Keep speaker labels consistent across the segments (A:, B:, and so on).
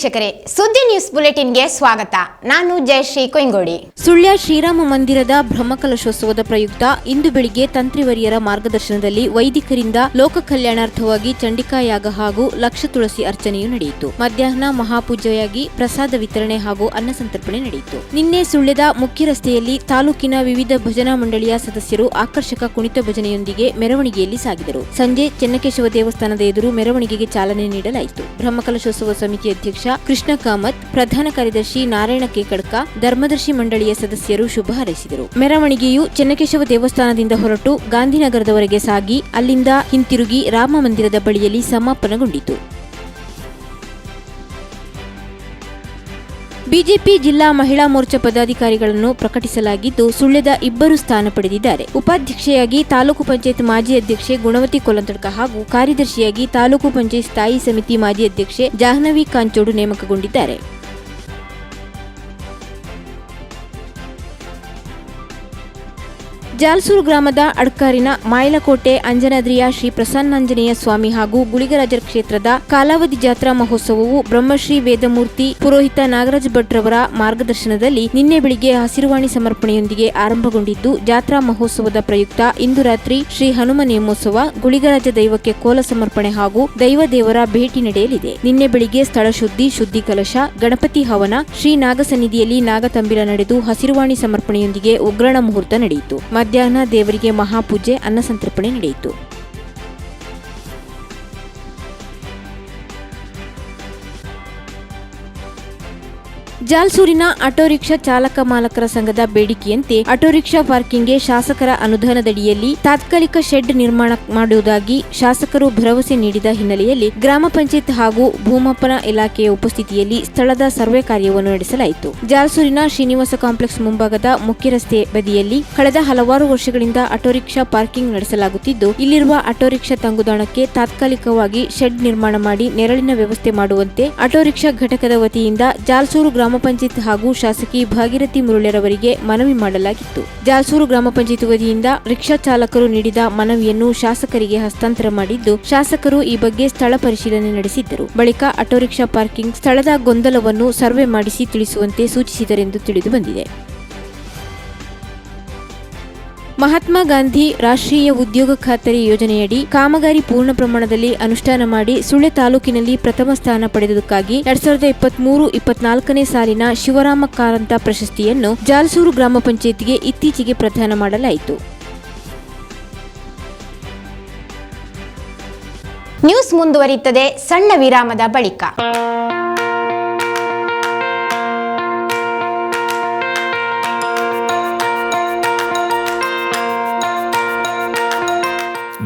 A: ವೀಕ್ಷಕರೇ, ಸುದ್ದಿ ನ್ಯೂಸ್ ಬುಲೆಟಿನ್ಗೆ ಸ್ವಾಗತ. ನಾನು ಜಯಶ್ರೀ ಕೊಯ್ಗೋಡಿ.
B: ಸುಳ್ಯ ಶ್ರೀರಾಮ ಮಂದಿರದ ಬ್ರಹ್ಮಕಲಶೋತ್ಸವದ ಪ್ರಯುಕ್ತ ಇಂದು ಬೆಳಿಗ್ಗೆ ತಂತ್ರಿವರಿಯರ ಮಾರ್ಗದರ್ಶನದಲ್ಲಿ ವೈದಿಕರಿಂದ ಲೋಕ ಕಲ್ಯಾಣಾರ್ಥವಾಗಿ ಚಂಡಿಕಾಯಾಗ ಹಾಗೂ ಲಕ್ಷ ತುಳಸಿ ಅರ್ಚನೆಯು ನಡೆಯಿತು. ಮಧ್ಯಾಹ್ನ ಮಹಾಪೂಜೆಯಾಗಿ ಪ್ರಸಾದ ವಿತರಣೆ ಹಾಗೂ ಅನ್ನ ಸಂತರ್ಪಣೆ ನಡೆಯಿತು. ನಿನ್ನೆ ಸುಳ್ಯದ ಮುಖ್ಯ ರಸ್ತೆಯಲ್ಲಿ ತಾಲೂಕಿನ ವಿವಿಧ ಭಜನಾ ಮಂಡಳಿಯ ಸದಸ್ಯರು ಆಕರ್ಷಕ ಕುಣಿತ ಭಜನೆಯೊಂದಿಗೆ ಮೆರವಣಿಗೆಯಲ್ಲಿ ಸಾಗಿದರು. ಸಂಜೆ ಚೆನ್ನಕೇಶವ ದೇವಸ್ಥಾನದ ಎದುರು ಮೆರವಣಿಗೆಗೆ ಚಾಲನೆ ನೀಡಲಾಯಿತು. ಬ್ರಹ್ಮಕಲಶೋತ್ಸವ ಸಮಿತಿ ಅಧ್ಯಕ್ಷ ಕೃಷ್ಣ ಕಾಮತ್, ಪ್ರಧಾನ ಕಾರ್ಯದರ್ಶಿ ನಾರಾಯಣ ಕೇಕಡ್ಕ ಧರ್ಮದರ್ಶಿ ಮಂಡಳಿಯ ಸದಸ್ಯರು ಶುಭ ಹಾರೈಸಿದರು. ಮೆರವಣಿಗೆಯು ಚೆನ್ನಕೇಶವ ದೇವಸ್ಥಾನದಿಂದ ಹೊರಟು ಗಾಂಧಿನಗರದವರೆಗೆ ಸಾಗಿ, ಅಲ್ಲಿಂದ ಹಿಂತಿರುಗಿ ರಾಮ ಮಂದಿರದ ಬಳಿಯಲ್ಲಿ ಸಮಾಪನಗೊಂಡಿತು. ಬಿಜೆಪಿ ಜಿಲ್ಲಾ ಮಹಿಳಾ ಮೋರ್ಚಾ ಪದಾಧಿಕಾರಿಗಳನ್ನು ಪ್ರಕಟಿಸಲಾಗಿದ್ದು ಸುಳ್ಯದ ಇಬ್ಬರು ಸ್ಥಾನ ಪಡೆದಿದ್ದಾರೆ. ಉಪಾಧ್ಯಕ್ಷೆಯಾಗಿ ತಾಲೂಕು ಪಂಚಾಯತ್ ಮಾಜಿ ಅಧ್ಯಕ್ಷೆ ಗುಣವತಿ ಕೊಲಂತಡ್ಕ ಹಾಗೂ ಕಾರ್ಯದರ್ಶಿಯಾಗಿ ತಾಲೂಕು ಪಂಚಾಯತ್ ಸ್ಥಾಯಿ ಸಮಿತಿ ಮಾಜಿ ಅಧ್ಯಕ್ಷೆ ಜಾಹ್ನವಿ ಕಾಂಚೋಡು ನೇಮಕಗೊಂಡಿದ್ದಾರೆ. ಜಾಲ್ಸೂರು ಗ್ರಾಮದ ಅಡ್ಕಾರಿನ ಮಾಯಲಕೋಟೆ ಅಂಜನಾದ್ರಿಯ ಶ್ರೀ ಪ್ರಸನ್ನಾಂಜನೇಯ ಸ್ವಾಮಿ ಹಾಗೂ ಗುಳಿಗರಾಜರ ಕ್ಷೇತ್ರದ ಕಾಲಾವಧಿ ಜಾತ್ರಾ ಮಹೋತ್ಸವವು ಬ್ರಹ್ಮಶ್ರೀ ವೇದಮೂರ್ತಿ ಪುರೋಹಿತ ನಾಗರಾಜ್ ಭಟ್ರವರ ಮಾರ್ಗದರ್ಶನದಲ್ಲಿ ನಿನ್ನೆ ಬೆಳಿಗ್ಗೆ ಹಸಿರುವಾಣಿ ಸಮರ್ಪಣೆಯೊಂದಿಗೆ ಆರಂಭಗೊಂಡಿದ್ದು, ಜಾತ್ರಾ ಮಹೋತ್ಸವದ ಪ್ರಯುಕ್ತ ಇಂದು ರಾತ್ರಿ ಶ್ರೀ ಹನುಮ ನೇಮೋತ್ಸವ, ಗುಳಿಗರಾಜ ದೈವಕ್ಕೆ ಕೋಲ ಸಮರ್ಪಣೆ ಹಾಗೂ ದೈವ ದೇವರ ಭೇಟಿ ನಡೆಯಲಿದೆ. ನಿನ್ನೆ ಬೆಳಿಗ್ಗೆ ಸ್ಥಳ ಶುದ್ಧಿ ಶುದ್ಧಿ ಕಲಶ, ಗಣಪತಿ ಹವನ, ಶ್ರೀ ನಾಗಸನ್ನಿಧಿಯಲ್ಲಿ ನಾಗತಂಬಿರ ನಡೆದು ಹಸಿರುವಾಣಿ ಸಮರ್ಪಣೆಯೊಂದಿಗೆ ಉಗ್ರಣ ಮುಹೂರ್ತ ನಡೆಯಿತು. ಮಧ್ಯಾಹ್ನ ದೇವರಿಗೆ ಮಹಾಪೂಜೆ ಅನ್ನಸಂತರ್ಪಣೆ ನಡೆಯಿತು. ಜಾಲ್ಸೂರಿನ ಆಟೋ ರಿಕ್ಷಾ ಚಾಲಕ ಮಾಲಕರ ಸಂಘದ ಬೇಡಿಕೆಯಂತೆ ಆಟೋ ರಿಕ್ಷಾ ಪಾರ್ಕಿಂಗ್ಗೆ ಶಾಸಕರ ಅನುದಾನದಡಿಯಲ್ಲಿ ತಾತ್ಕಾಲಿಕ ಶೆಡ್ ನಿರ್ಮಾಣ ಮಾಡುವುದಾಗಿ ಶಾಸಕರು ಭರವಸೆ ನೀಡಿದ ಹಿನ್ನೆಲೆಯಲ್ಲಿ ಗ್ರಾಮ ಪಂಚಾಯತ್ ಹಾಗೂ ಭೂಮಾಪನ ಇಲಾಖೆಯ ಉಪಸ್ಥಿತಿಯಲ್ಲಿ ಸ್ಥಳದ ಸರ್ವೆ ಕಾರ್ಯವನ್ನು ನಡೆಸಲಾಯಿತು. ಜಾಲ್ಸೂರಿನ ಶ್ರೀನಿವಾಸ ಕಾಂಪ್ಲೆಕ್ಸ್ ಮುಂಭಾಗದ ಮುಖ್ಯ ರಸ್ತೆ ಬದಿಯಲ್ಲಿ ಕಳೆದ ಹಲವಾರು ವರ್ಷಗಳಿಂದ ಆಟೋ ರಿಕ್ಷಾ ಪಾರ್ಕಿಂಗ್ ನಡೆಸಲಾಗುತ್ತಿದ್ದು, ಇಲ್ಲಿರುವ ಆಟೋ ರಿಕ್ಷಾ ತಂಗುದಾಣಕ್ಕೆ ತಾತ್ಕಾಲಿಕವಾಗಿ ಶೆಡ್ ನಿರ್ಮಾಣ ಮಾಡಿ ನೆರಳಿನ ವ್ಯವಸ್ಥೆ ಮಾಡುವಂತೆ ಆಟೋ ರಿಕ್ಷಾ ಘಟಕದ ವತಿಯಿಂದ ಜಾಲ್ಸೂರು ಗ್ರಾಮ ಪಂಚಾಯತ್ ಹಾಗೂ ಶಾಸಕಿ ಭಾಗೀರಥಿ ಮುರುಳೆರವರಿಗೆ ಮನವಿ ಮಾಡಲಾಗಿತ್ತು. ಜಾಸೂರು ಗ್ರಾಮ ಪಂಚಾಯತ್ ವತಿಯಿಂದ ರಿಕ್ಷಾ ಚಾಲಕರು ನೀಡಿದ ಮನವಿಯನ್ನು ಶಾಸಕರಿಗೆ ಹಸ್ತಾಂತರ ಮಾಡಿದ್ದು, ಶಾಸಕರು ಈ ಬಗ್ಗೆ ಸ್ಥಳ ಪರಿಶೀಲನೆ ನಡೆಸಿದ್ದರು. ಬಳಿಕ ಆಟೋ ರಿಕ್ಷಾ ಪಾರ್ಕಿಂಗ್ ಸ್ಥಳದ ಗೊಂದಲವನ್ನು ಸರ್ವೆ ಮಾಡಿಸಿ ತಿಳಿಸುವಂತೆ ಸೂಚಿಸಿದರೆಂದು ತಿಳಿದು ಬಂದಿದೆ. ಮಹಾತ್ಮ ಗಾಂಧಿ ರಾಷ್ಟ್ರೀಯ ಉದ್ಯೋಗ ಖಾತರಿ ಯೋಜನೆಯಡಿ ಕಾಮಗಾರಿ ಪೂರ್ಣ ಪ್ರಮಾಣದಲ್ಲಿ ಅನುಷ್ಠಾನ ಮಾಡಿ ಸುಳ್ಯ ತಾಲೂಕಿನಲ್ಲಿ ಪ್ರಥಮ ಸ್ಥಾನ ಪಡೆದುದಕ್ಕಾಗಿ ಎರಡ್ ಸಾವಿರದ ಇಪ್ಪತ್ಮೂರು ಇಪ್ಪತ್ನಾಲ್ಕನೇ ಸಾಲಿನ ಶಿವರಾಮ ಕಾರಂತ ಪ್ರಶಸ್ತಿಯನ್ನು ಜಾಲ್ಸೂರು ಗ್ರಾಮ ಪಂಚಾಯತ್ಗೆ ಇತ್ತೀಚೆಗೆ ಪ್ರದಾನ ಮಾಡಲಾಯಿತು.
A: ನ್ಯೂಸ್ ಮುಂದುವರಿಯುತ್ತದೆ ಸಣ್ಣ ವಿರಾಮದ ಬಳಿಕ.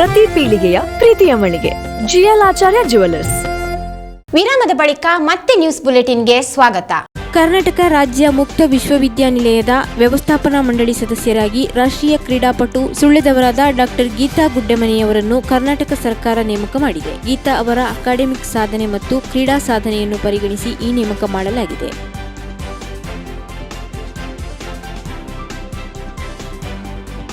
C: ಪ್ರತಿ ಪೀಳಿಗೆಯ ಪ್ರೀತಿಯ ಮಳಿಗೆ. ಜಿಎಲ್ ಆಚಾರ್ಯ ಜುವೆಲ್ಲರ್ಸ್
A: ವಿರಾಮದ ಬಳಿಕ ಮತ್ತೆ ನ್ಯೂಸ್ ಬುಲೆಟಿನ್ಗೆ ಸ್ವಾಗತ.
B: ಕರ್ನಾಟಕ ರಾಜ್ಯ ಮುಕ್ತ ವಿಶ್ವವಿದ್ಯಾನಿಲಯದ ವ್ಯವಸ್ಥಾಪನಾ ಮಂಡಳಿ ಸದಸ್ಯರಾಗಿ ರಾಷ್ಟ್ರೀಯ ಕ್ರೀಡಾಪಟು ಸುಳ್ಳೆದವರಾದ ಡಾಕ್ಟರ್ ಗೀತಾ ಗುಡ್ಡೆಮನೆಯವರನ್ನು ಕರ್ನಾಟಕ ಸರ್ಕಾರ ನೇಮಕ ಮಾಡಿದೆ. ಗೀತಾ ಅವರ ಅಕಾಡೆಮಿಕ್ ಸಾಧನೆ ಮತ್ತು ಕ್ರೀಡಾ ಸಾಧನೆಯನ್ನು ಪರಿಗಣಿಸಿ ಈ ನೇಮಕ ಮಾಡಲಾಗಿದೆ.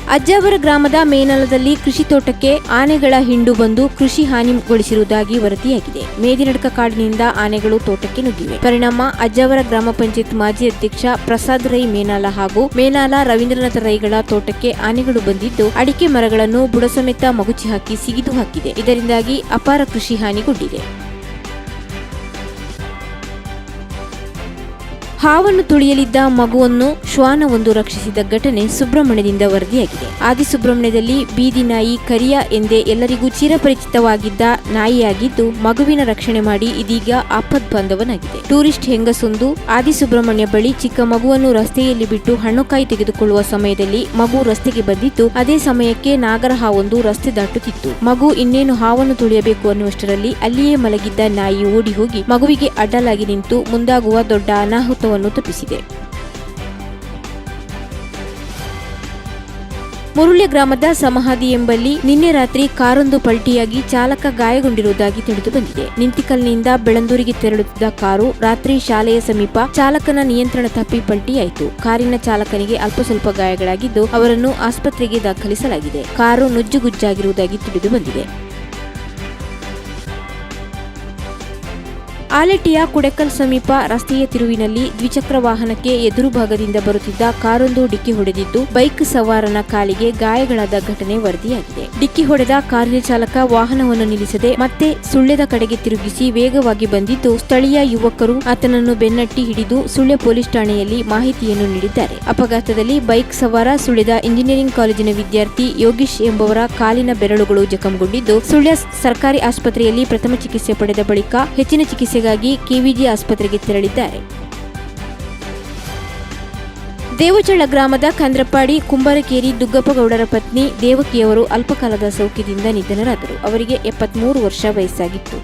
B: ಅಜ್ಜಾವರ ಗ್ರಾಮದ ಮೇನಲದಲ್ಲಿ ಕೃಷಿ ತೋಟಕ್ಕೆ ಆನೆಗಳ ಹಿಂಡು ಬಂದು ಕೃಷಿ ಹಾನಿಗೊಳಿಸಿರುವುದಾಗಿ ವರದಿಯಾಗಿದೆ. ಮೇದಿನಡ್ಕ ಕಾಡಿನಿಂದ ಆನೆಗಳು ತೋಟಕ್ಕೆ ನುಗ್ಗಿವೆ. ಪರಿಣಾಮ ಅಜ್ಜಾವರ ಗ್ರಾಮ ಪಂಚಾಯತ್ ಮಾಜಿ ಅಧ್ಯಕ್ಷ ಪ್ರಸಾದ್ ರೈ ಮೇನಾಲ ಹಾಗೂ ಮೇನಾಲ ರವೀಂದ್ರನಾಥ ರೈಗಳ ತೋಟಕ್ಕೆ ಆನೆಗಳು ಬಂದಿದ್ದು, ಅಡಿಕೆ ಮರಗಳನ್ನು ಬುಡಸಮೇತ ಮಗುಚಿ ಹಾಕಿ ಸಿಗಿದು ಹಾಕಿದೆ. ಇದರಿಂದಾಗಿ ಅಪಾರ ಕೃಷಿ ಹಾನಿಗೊಂಡಿದೆ. ಹಾವನ್ನು ತುಳಿಯಲಿದ್ದ ಮಗುವನ್ನು ಶ್ವಾನವೊಂದು ರಕ್ಷಿಸಿದ ಘಟನೆ ಸುಬ್ರಹ್ಮಣ್ಯದಿಂದ ವರದಿಯಾಗಿದೆ. ಆದಿಸುಬ್ರಹ್ಮಣ್ಯದಲ್ಲಿ ಬೀದಿ ನಾಯಿ ಕರಿಯ ಎಂದೇ ಎಲ್ಲರಿಗೂ ಚಿರಪರಿಚಿತವಾಗಿದ್ದ ನಾಯಿಯಾಗಿದ್ದು, ಮಗುವಿನ ರಕ್ಷಣೆ ಮಾಡಿ ಇದೀಗ ಆಪದ್ ಬಾಂಧವನಾಗಿದೆ. ಟೂರಿಸ್ಟ್ ಹೆಂಗಸೊಂದು ಆದಿಸುಬ್ರಹ್ಮಣ್ಯ ಬಳಿ ಚಿಕ್ಕ ಮಗುವನ್ನು ರಸ್ತೆಯಲ್ಲಿ ಬಿಟ್ಟು ಹಣ್ಣುಕಾಯಿ ತೆಗೆದುಕೊಳ್ಳುವ ಸಮಯದಲ್ಲಿ ಮಗು ರಸ್ತೆಗೆ ಬಂದಿದ್ದು, ಅದೇ ಸಮಯಕ್ಕೆ ನಾಗರ ಹಾವೊಂದು ರಸ್ತೆ ದಾಟುತ್ತಿತ್ತು. ಮಗು ಇನ್ನೇನು ಹಾವನ್ನು ತುಳಿಯಬೇಕು ಅನ್ನುವಷ್ಟರಲ್ಲಿ ಅಲ್ಲಿಯೇ ಮಲಗಿದ್ದ ನಾಯಿ ಓಡಿ ಹೋಗಿ ಮಗುವಿಗೆ ಅಡ್ಡಲಾಗಿ ನಿಂತು ಮುಂದಾಗುವ ದೊಡ್ಡ ಅನಾಹುತವನ್ನು ತಪ್ಪಿಸಿದೆ ಮುರುಳ್ಯ ಗ್ರಾಮದ ಸಮಹಾದಿ ಎಂಬಲ್ಲಿ ನಿನ್ನೆ ರಾತ್ರಿ ಕಾರೊಂದು ಪಲ್ಟಿಯಾಗಿ ಚಾಲಕ ಗಾಯಗೊಂಡಿರುವುದಾಗಿ ತಿಳಿದು ಬಂದಿದೆ. ನಿಂತಿಕಲ್ನಿಂದ ಬೆಳಂದೂರಿಗೆ ತೆರಳುತ್ತಿದ್ದ ಕಾರು ರಾತ್ರಿ ಶಾಲೆಯ ಸಮೀಪ ಚಾಲಕನ ನಿಯಂತ್ರಣ ತಪ್ಪಿ ಪಲ್ಟಿಯಾಯಿತು. ಕಾರಿನ ಚಾಲಕನಿಗೆ ಅಲ್ಪ ಸ್ವಲ್ಪ ಗಾಯಗಳಾಗಿದ್ದು ಅವರನ್ನು ಆಸ್ಪತ್ರೆಗೆ ದಾಖಲಿಸಲಾಗಿದೆ. ಕಾರು ನುಜ್ಜುಗುಜ್ಜಾಗಿರುವುದಾಗಿ ತಿಳಿದು ಬಂದಿದೆ. ಆಲೆಟ್ಟಿಯ ಕುಡೆಕಲ್ ಸಮೀಪ ರಸ್ತೆಯ ತಿರುವಿನಲ್ಲಿ ದ್ವಿಚಕ್ರ ವಾಹನಕ್ಕೆ ಎದುರು ಭಾಗದಿಂದ ಬರುತ್ತಿದ್ದ ಕಾರೊಂದು ಡಿಕ್ಕಿ ಹೊಡೆದಿದ್ದು ಬೈಕ್ ಸವಾರನ ಕಾಲಿಗೆ ಗಾಯಗಳಾದ ಘಟನೆ ವರದಿಯಾಗಿದೆ. ಡಿಕ್ಕಿ ಹೊಡೆದ ಕಾರಿನ ಚಾಲಕ ವಾಹನವನ್ನು ನಿಲ್ಲಿಸದೆ ಮತ್ತೆ ಸುಳ್ಯದ ಕಡೆಗೆ ತಿರುಗಿಸಿ ವೇಗವಾಗಿ ಬಂದಿದ್ದು ಸ್ಥಳೀಯ ಯುವಕರು ಆತನನ್ನು ಬೆನ್ನಟ್ಟಿ ಹಿಡಿದು ಸುಳ್ಯ ಪೊಲೀಸ್ ಠಾಣೆಯಲ್ಲಿ ಮಾಹಿತಿಯನ್ನು ನೀಡಿದ್ದಾರೆ. ಅಪಘಾತದಲ್ಲಿ ಬೈಕ್ ಸವಾರ ಸುಳ್ಯದ ಇಂಜಿನಿಯರಿಂಗ್ ಕಾಲೇಜಿನ ವಿದ್ಯಾರ್ಥಿ ಯೋಗೀಶ್ ಎಂಬವರ ಕಾಲಿನ ಬೆರಳುಗಳು ಜಖಂಗೊಂಡಿದ್ದು ಸುಳ್ಯ ಸರ್ಕಾರಿ ಆಸ್ಪತ್ರೆಯಲ್ಲಿ ಪ್ರಥಮ ಚಿಕಿತ್ಸೆ ಪಡೆದ ಬಳಿಕ ಹೆಚ್ಚಿನ ಚಿಕಿತ್ಸೆಗಾಗಿ ಕೆವಿಜಿ ಆಸ್ಪತ್ರೆಗೆ ತೆರಳಿದ್ದಾರೆ. ದೇವಚಳ್ಳ ಗ್ರಾಮದ ಕಂದ್ರಪಾಡಿ ಕುಂಬಾರಕೇರಿ ದುಗ್ಗಪ್ಪಗೌಡರ ಪತ್ನಿ ದೇವಕಿಯವರು ಅಲ್ಪಕಾಲದ ಸೌಖ್ಯದಿಂದ ನಿಧನರಾದರು. ಅವರಿಗೆ ಎಪ್ಪತ್ಮೂರು ವರ್ಷ ವಯಸ್ಸಾಗಿತ್ತು.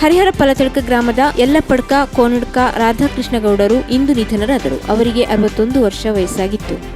B: ಹರಿಹರ ಪಲತಡ್ಕ ಗ್ರಾಮದ ಯಲ್ಲಪ್ಪಡ್ಕ, ಕೋನಡ್ಕ, ರಾಧಾಕೃಷ್ಣಗೌಡರು ಇಂದು ನಿಧನರಾದರು. ಅವರಿಗೆ ಅರವತ್ತೊಂದು ವರ್ಷ ವಯಸ್ಸಾಗಿತ್ತು.